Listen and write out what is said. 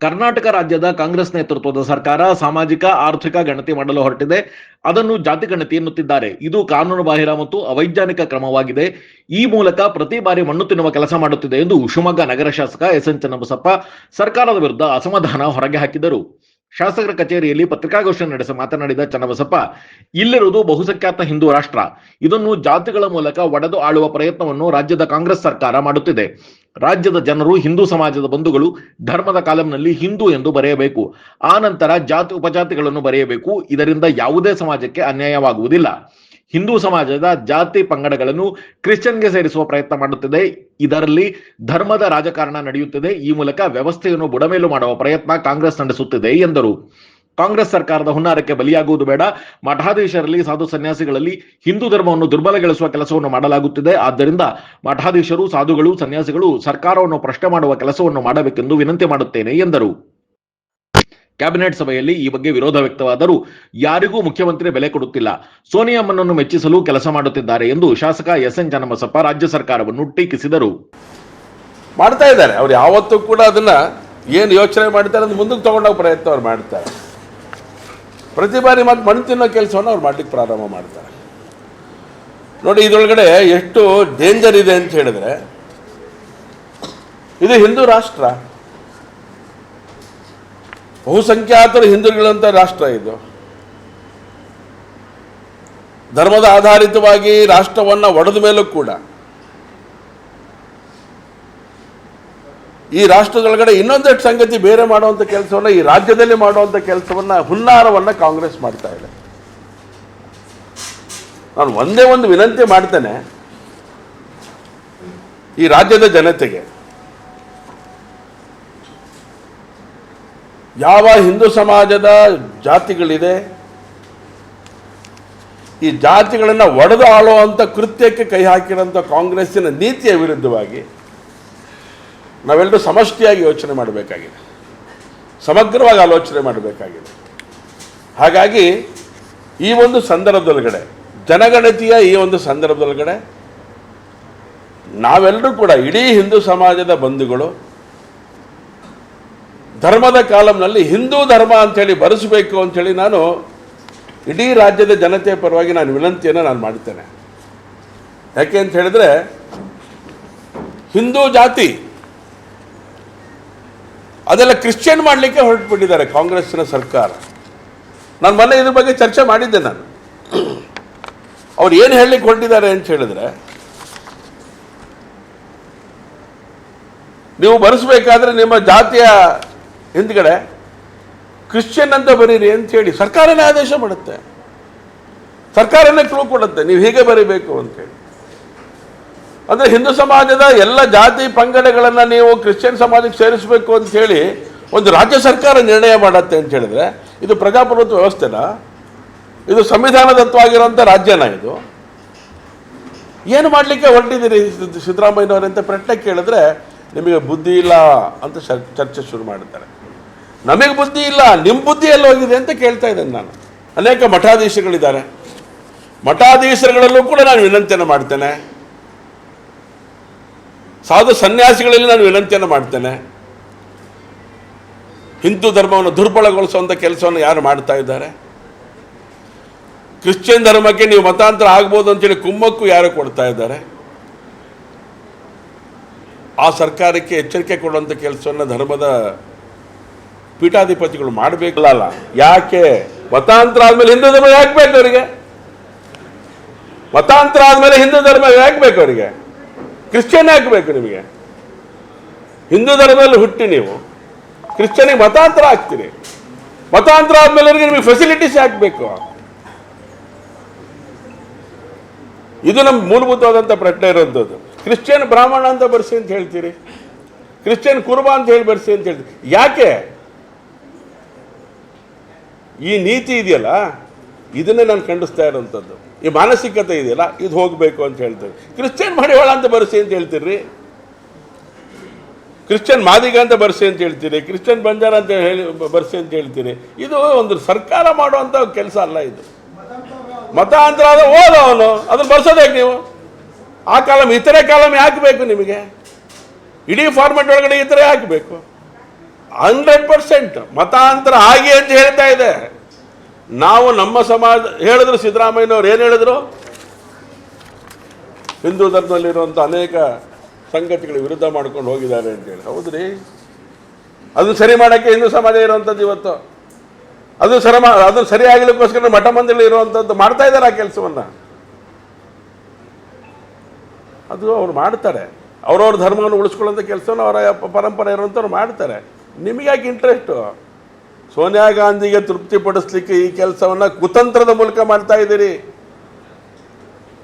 ಕರ್ನಾಟಕ ರಾಜ್ಯದ ಕಾಂಗ್ರೆಸ್ ನೇತೃತ್ವದ ಸರ್ಕಾರ ಸಾಮಾಜಿಕ, ಆರ್ಥಿಕ ಗಣತಿ ಮಾಡಲು ಹೊರಟಿದೆ. ಅದನ್ನು ಜಾತಿ ಗಣತಿ ಎನ್ನುತ್ತಿದ್ದಾರೆ. ಇದು ಕಾನೂನು ಬಾಹಿರ ಮತ್ತು ಅವೈಜ್ಞಾನಿಕ ಕ್ರಮವಾಗಿದೆ. ಈ ಮೂಲಕ ಪ್ರತಿ ಬಾರಿ ಮಣ್ಣು ತಿನ್ನುವ ಕೆಲಸ ಮಾಡುತ್ತಿದೆ ಎಂದು ಶಿವಮೊಗ್ಗ ನಗರ ಶಾಸಕ ಎಸ್ ಎನ್ ಚನ್ನಬಸಪ್ಪ ಸರ್ಕಾರದ ವಿರುದ್ಧ ಅಸಮಾಧಾನ ಹೊರಗೆ ಹಾಕಿದರು. ಶಾಸಕರ ಕಚೇರಿಯಲ್ಲಿ ಪತ್ರಿಕಾಗೋಷ್ಠಿ ನಡೆಸಿ ಮಾತನಾಡಿದ ಚನ್ನಬಸಪ್ಪ, ಇಲ್ಲಿರುವುದು ಬಹುಸಂಖ್ಯಾತ ಹಿಂದೂ ರಾಷ್ಟ್ರ. ಇದನ್ನು ಜಾತಿಗಳ ಮೂಲಕ ಒಡೆದು ಆಳುವ ಪ್ರಯತ್ನವನ್ನು ರಾಜ್ಯದ ಕಾಂಗ್ರೆಸ್ ಸರ್ಕಾರ ಮಾಡುತ್ತಿದೆ. ರಾಜ್ಯದ ಜನರು ಹಿಂದೂ ಸಮಾಜದ ಬಂಧುಗಳು, ಧರ್ಮದ ಕಾಲಂನಲ್ಲಿ ಹಿಂದೂ ಎಂದು ಬರೆಯಬೇಕು. ಆ ನಂತರ ಜಾತಿ ಉಪಜಾತಿಗಳನ್ನು ಬರೆಯಬೇಕು. ಇದರಿಂದ ಯಾವುದೇ ಸಮಾಜಕ್ಕೆ ಅನ್ಯಾಯವಾಗುವುದಿಲ್ಲ. ಹಿಂದೂ ಸಮಾಜದ ಜಾತಿ ಪಂಗಡಗಳನ್ನು ಕ್ರಿಶ್ಚಿಯನ್ಗೆ ಸೇರಿಸುವ ಪ್ರಯತ್ನ ಮಾಡುತ್ತಿದೆ. ಇದರಲ್ಲಿ ಧರ್ಮದ ರಾಜಕಾರಣ ನಡೆಯುತ್ತಿದೆ. ಈ ಮೂಲಕ ವ್ಯವಸ್ಥೆಯನ್ನು ಬುಡಮೇಲು ಮಾಡುವ ಪ್ರಯತ್ನ ಕಾಂಗ್ರೆಸ್ ನಡೆಸುತ್ತಿದೆ ಎಂದರು. ಕಾಂಗ್ರೆಸ್ ಸರ್ಕಾರದ ಹುನ್ನಾರಕ್ಕೆ ಬಲಿಯಾಗುವುದು ಬೇಡ. ಮಠಾಧೀಶರಲ್ಲಿ, ಸಾಧು ಸನ್ಯಾಸಿಗಳಲ್ಲಿ ಹಿಂದೂ ಧರ್ಮವನ್ನು ದುರ್ಬಲಗೊಳಿಸುವ ಕೆಲಸವನ್ನು ಮಾಡಲಾಗುತ್ತಿದೆ. ಆದ್ದರಿಂದ ಮಠಾಧೀಶರು, ಸಾಧುಗಳು, ಸನ್ಯಾಸಿಗಳು ಸರ್ಕಾರವನ್ನು ಪ್ರಶ್ನೆ ಮಾಡುವ ಕೆಲಸವನ್ನು ಮಾಡಬೇಕೆಂದು ವಿನಂತಿ ಮಾಡುತ್ತೇನೆ ಎಂದರು. ಕ್ಯಾಬಿನೆಟ್ ಸಭೆಯಲ್ಲಿ ಈ ಬಗ್ಗೆ ವಿರೋಧ ವ್ಯಕ್ತವಾದರೂ ಯಾರಿಗೂ ಮುಖ್ಯಮಂತ್ರಿ ಬೆಲೆ ಕೊಡುತ್ತಿಲ್ಲ. ಸೋನಿಯಮ್ಮನನ್ನು ಮೆಚ್ಚಿಸಲು ಕೆಲಸ ಮಾಡುತ್ತಿದ್ದಾರೆ ಎಂದು ಶಾಸಕ ಎಸ್ ಎನ್ ಚನ್ನಬಸಪ್ಪ ರಾಜ್ಯ ಸರ್ಕಾರವನ್ನು ಟೀಕಿಸಿದರು. ಮಾಡ್ತಾ ಇದ್ದಾರೆ. ಅವ್ರು ಯಾವತ್ತೂ ಕೂಡ ಅದನ್ನ ಏನು ಯೋಚನೆ ಮಾಡ್ತಾರೆ ಅದು ಮುಂದಕ್ಕೆ ತಗೊಂಡೋಗ ಪ್ರಯತ್ನ ಅವ್ರು ಮಾಡ್ತಾರೆ. ಪ್ರತಿ ಬಾರಿ ಮತ್ತೆ ಮಣ್ಣು ತಿನ್ನೋ ಕೆಲಸವನ್ನು ಅವ್ರು ಮಾಡ್ಲಿಕ್ಕೆ ಪ್ರಾರಂಭ ಮಾಡ್ತಾರೆ. ನೋಡಿ, ಇದರೊಳಗಡೆ ಎಷ್ಟು ಡೇಂಜರ್ ಇದೆ ಅಂತ ಹೇಳಿದ್ರೆ, ಇದು ಹಿಂದೂ ರಾಷ್ಟ್ರ. ಬಹುಸಂಖ್ಯಾತರು ಹಿಂದೂಗಳಂತ ರಾಷ್ಟ್ರ ಇದು. ಧರ್ಮದ ಆಧಾರಿತವಾಗಿ ರಾಷ್ಟ್ರವನ್ನು ಒಡೆದ ಮೇಲೂ ಕೂಡ. ಈ ರಾಷ್ಟ್ರದೊಳಗಡೆ ಇನ್ನೊಂದಷ್ಟು ಸಂಗತಿ ಬೇರೆ ಮಾಡುವಂಥ ಕೆಲಸವನ್ನು ಈ ರಾಜ್ಯದಲ್ಲಿ ಮಾಡುವಂಥ ಕೆಲಸವನ್ನು ಹುನ್ನಾರವನ್ನು ಕಾಂಗ್ರೆಸ್ ಮಾಡ್ತಾ ಇದೆ. ನಾನು ಒಂದೇ ಒಂದು ವಿನಂತಿ ಮಾಡ್ತೇನೆ. ಈ ರಾಜ್ಯದ ಜನತೆಗೆ. ಯಾವ ಹಿಂದೂ ಸಮಾಜದ ಜಾತಿಗಳಿದೆ? ಈ ಜಾತಿಗಳನ್ನು ಒಡೆದು ಆಳುವಂಥ ಕೃತ್ಯಕ್ಕೆ ಕೈ ಹಾಕಿರೋಂಥ ಕಾಂಗ್ರೆಸ್ಸಿನ ನೀತಿಯ ವಿರುದ್ಧವಾಗಿ ನಾವೆಲ್ಲರೂ ಸಮಷ್ಟಿಯಾಗಿ ಯೋಚನೆ ಮಾಡಬೇಕಾಗಿದೆ. ಸಮಗ್ರವಾಗಿ ಆಲೋಚನೆ ಮಾಡಬೇಕಾಗಿದೆ. ಹಾಗಾಗಿ ಈ ಒಂದು ಸಂದರ್ಭದೊಳಗಡೆ, ಜನಗಣತಿಯ ಈ ಒಂದು ಸಂದರ್ಭದೊಳಗಡೆ ನಾವೆಲ್ಲರೂ ಕೂಡ ಇಡೀ ಹಿಂದೂ ಸಮಾಜದ ಬಂಧುಗಳು ಧರ್ಮದ ಕಾಲಂನಲ್ಲಿ ಹಿಂದೂ ಧರ್ಮ ಅಂಥೇಳಿ ಬರೆಸಬೇಕು ಅಂಥೇಳಿ ನಾನು ಇಡೀ ರಾಜ್ಯದ ಜನತೆಯ ಪರವಾಗಿ ನಾನು ವಿನಂತಿಯನ್ನು ನಾನು ಮಾಡ್ತೇನೆ. ಯಾಕೆ ಅಂತ ಹೇಳಿದ್ರೆ, ಹಿಂದೂ ಜಾತಿ ಅದೆಲ್ಲ ಕ್ರಿಶ್ಚಿಯನ್ ಮಾಡಲಿಕ್ಕೆ ಹೊರಟುಬಿಟ್ಟಿದ್ದಾರೆ ಕಾಂಗ್ರೆಸ್ಸಿನ ಸರ್ಕಾರ. ನಾನು ಮೊನ್ನೆ ಇದ್ರ ಬಗ್ಗೆ ಚರ್ಚೆ ಮಾಡಿದ್ದೆ ನಾನು. ಅವ್ರು ಏನು ಹೇಳಲಿಕ್ಕೆ ಹೊರಟಿದ್ದಾರೆ ಅಂತ ಹೇಳಿದ್ರೆ, ನೀವು ಬರೆಸಬೇಕಾದ್ರೆ ನಿಮ್ಮ ಜಾತಿಯ ಹಿಂದ್ಗಡೆ ಕ್ರಿಶ್ಚಿಯನ್ ಅಂತ ಬರೀರಿ ಹೇಳಿ ಸರ್ಕಾರನೇ ಆದೇಶ ಮಾಡುತ್ತೆ. ಸರ್ಕಾರನೇ ಕ್ಲೂ ಕೊಡುತ್ತೆ. ನೀವು ಹೀಗೆ ಬರೀಬೇಕು ಅಂತೇಳಿ ಅಂದರೆ ಹಿಂದೂ ಸಮಾಜದ ಎಲ್ಲ ಜಾತಿ ಪಂಗಡಗಳನ್ನು ನೀವು ಕ್ರಿಶ್ಚಿಯನ್ ಸಮಾಜಕ್ಕೆ ಸೇರಿಸಬೇಕು ಅಂತ ಹೇಳಿ ಒಂದು ರಾಜ್ಯ ಸರ್ಕಾರ ನಿರ್ಣಯ ಮಾಡತ್ತೆ ಅಂತ ಹೇಳಿದ್ರೆ ಇದು ಪ್ರಜಾಪ್ರಭುತ್ವ ವ್ಯವಸ್ಥೆನಾ? ಇದು ಸಂವಿಧಾನದತ್ವವಾಗಿರುವಂಥ ರಾಜ್ಯನ ಇದು? ಏನು ಮಾಡಲಿಕ್ಕೆ ಹೊರಟಿದ್ದೀರಿ ಸಿದ್- ಸಿದ್ದರಾಮಯ್ಯನವರಂತ ಪ್ರಶ್ನೆ ಕೇಳಿದ್ರೆ ನಿಮಗೆ ಬುದ್ಧಿ ಇಲ್ಲ ಅಂತ ಚರ್ಚೆ ಶುರು ಮಾಡುತ್ತಾರೆ ನಮಗೆ ಬುದ್ಧಿ ಇಲ್ಲ ನಿಮ್ಮ ಬುದ್ಧಿ ಎಲ್ಲ ಹೋಗಿದೆ ಅಂತ ಕೇಳ್ತಾ ಇದ್ದೇನೆ ನಾನು. ಅನೇಕ ಮಠಾಧೀಶಗಳಿದ್ದಾರೆ. ಮಠಾಧೀಶರುಗಳಲ್ಲೂ ಕೂಡ ನಾನು ವಿನಂತಿಯನ್ನು ಮಾಡ್ತೇನೆ. ಸಾಧು ಸನ್ಯಾಸಿಗಳಲ್ಲಿ ನಾನು ವಿನಂತಿಯನ್ನು ಮಾಡ್ತೇನೆ. ಹಿಂದೂ ಧರ್ಮವನ್ನು ದುರ್ಬಲಗೊಳಿಸುವಂಥ ಕೆಲಸವನ್ನು ಯಾರು ಮಾಡ್ತಾ ಇದ್ದಾರೆ? ಕ್ರಿಶ್ಚಿಯನ್ ಧರ್ಮಕ್ಕೆ ನೀವು ಮತಾಂತರ ಆಗ್ಬೋದು ಅಂತೇಳಿ ಕುಮ್ಮಕ್ಕು ಯಾರು ಕೊಡ್ತಾ ಇದ್ದಾರೆ? ಆ ಸರ್ಕಾರಕ್ಕೆ ಎಚ್ಚರಿಕೆ ಕೊಡುವಂಥ ಕೆಲಸವನ್ನು ಧರ್ಮದ ಪೀಠಾಧಿಪತಿಗಳು ಮಾಡಬೇಕಲ್ಲ ಯಾಕೆ? ಮತಾಂತರ ಆದ್ಮೇಲೆ ಹಿಂದೂ ಧರ್ಮ ಯಾಕೆ ಬೇಕು ಅವರಿಗೆ? ಮತಾಂತರ ಆದ್ಮೇಲೆ ಹಿಂದೂ ಧರ್ಮ ಯಾಕೆ ಬೇಕು ಅವರಿಗೆ? ಕ್ರಿಶ್ಚಿಯನ್ ಹಾಕಬೇಕು ನಿಮಗೆ? ಹಿಂದೂ ಧರ್ಮದಲ್ಲಿ ಹುಟ್ಟಿ ನೀವು. ಕ್ರಿಶ್ಚಿಯನಿಗೆ ಮತಾಂತರ ಆಗ್ತೀರಿ. ಮತಾಂತರ ಆದ್ಮೇಲೆ ಅವರಿಗೆ ನಿಮಗೆ ಫೆಸಿಲಿಟೀಸ್ ಹಾಕಬೇಕು ಇದು ನಮ್ಮ ಮೂಲಭೂತವಾದಂಥ ಪ್ರಶ್ನೆ ಇರುವಂಥದ್ದು ಕ್ರಿಶ್ಚಿಯನ್ ಬ್ರಾಹ್ಮಣ ಅಂತ ಬರ್ಸಿ ಅಂತ ಹೇಳ್ತೀರಿ? ಕ್ರಿಶ್ಚಿಯನ್ ಕುರುಬ ಅಂತ ಹೇಳಿ ಬರ್ಸಿ ಅಂತ ಹೇಳ್ತೀರಿ? ಯಾಕೆ? ಈ ನೀತಿ ಇದೆಯಲ್ಲ, ಇದನ್ನೇ ನಾನು ಖಂಡಿಸ್ತಾ ಇರೋಂಥದ್ದು ಈ ಮಾನಸಿಕತೆ ಇದೆಯಲ್ಲ, ಇದು ಹೋಗಬೇಕು ಅಂತ ಹೇಳ್ತೇವೆ ಕ್ರಿಶ್ಚಿಯನ್ ಮಡಿವಾಳ ಅಂತ ಬರ್ಸಿ ಅಂತ ಹೇಳ್ತೀರಿ ಕ್ರಿಶ್ಚಿಯನ್ ಮಾದಿಗ ಅಂತ ಬರ್ಸಿ ಅಂತ ಹೇಳ್ತೀರಿ? ಕ್ರಿಶ್ಚಿಯನ್ ಬಂಜಾರ ಅಂತ ಹೇಳಿ ಬರ್ಸಿ ಅಂತ ಹೇಳ್ತೀರಿ? ಇದು ಒಂದು ಸರ್ಕಾರ ಮಾಡುವಂಥ ಕೆಲಸ ಅಲ್ಲ ಇದು. ಮತಾಂತರ ಆದ ಓದ ಅವನು, ಅದನ್ನ ಬರ್ಸೋದಕ್ಕೆ ನೀವು. ಆ ಕಾಲಮ್, ಇತರೆ ಕಾಲಮ್ ಯಾಕೆ ಬೇಕು ನಿಮಗೆ? ಇಡೀ ಫಾರ್ಮೆಟ್ ಒಳಗಡೆ ಇತರೆ ಹಾಕಬೇಕು ಹಂಡ್ರೆಡ್ ಪರ್ಸೆಂಟ್ ಮತಾಂತರ ಆಗಿ ಅಂತ ಹೇಳ್ತಾ ಇದೆ. ನಾವು ನಮ್ಮ ಸಮಾಜ, ಹೇಳಿದ್ರು ಸಿದ್ದರಾಮಯ್ಯನವ್ರು ಏನು ಹೇಳಿದ್ರು? ಹಿಂದೂ ಧರ್ಮದಲ್ಲಿರುವಂಥ ಅನೇಕ ಸಂಗತಿಗಳ ವಿರುದ್ಧ ಮಾಡ್ಕೊಂಡು ಹೋಗಿದ್ದಾರೆ ಅಂತೇಳಿ ಹೌದ್ರಿ? ಅದು ಸರಿ ಮಾಡೋಕ್ಕೆ ಹಿಂದೂ ಸಮಾಜ ಇರುವಂಥದ್ದು ಇವತ್ತು. ಅದು ಸರ ಅದು ಸರಿ ಆಗಲಿಕ್ಕೋಸ್ಕರ ಮಠ ಮಂದಿರ ಇರುವಂಥದ್ದು ಮಾಡ್ತಾ ಇದ್ದಾರೆ ಆ ಕೆಲಸವನ್ನು. ಅದು ಅವ್ರು ಮಾಡ್ತಾರೆ. ಅವ್ರವ್ರ ಧರ್ಮವನ್ನು ಉಳಿಸ್ಕೊಳ್ಳೋಂಥ ಕೆಲಸವನ್ನು ಅವರ ಪರಂಪರೆ ಇರುವಂಥವ್ರು ಮಾಡ್ತಾರೆ. ನಿಮಗೆ ಯಾಕೆ ಇಂಟ್ರೆಸ್ಟು ಸೋನಿಯಾ ಗಾಂಧಿಗೆ ತೃಪ್ತಿಪಡಿಸ್ಲಿಕ್ಕೆ ಈ ಕೆಲಸವನ್ನು ಕುತಂತ್ರದ ಮೂಲಕ ಮಾಡ್ತಾ ಇದ್ದೀರಿ.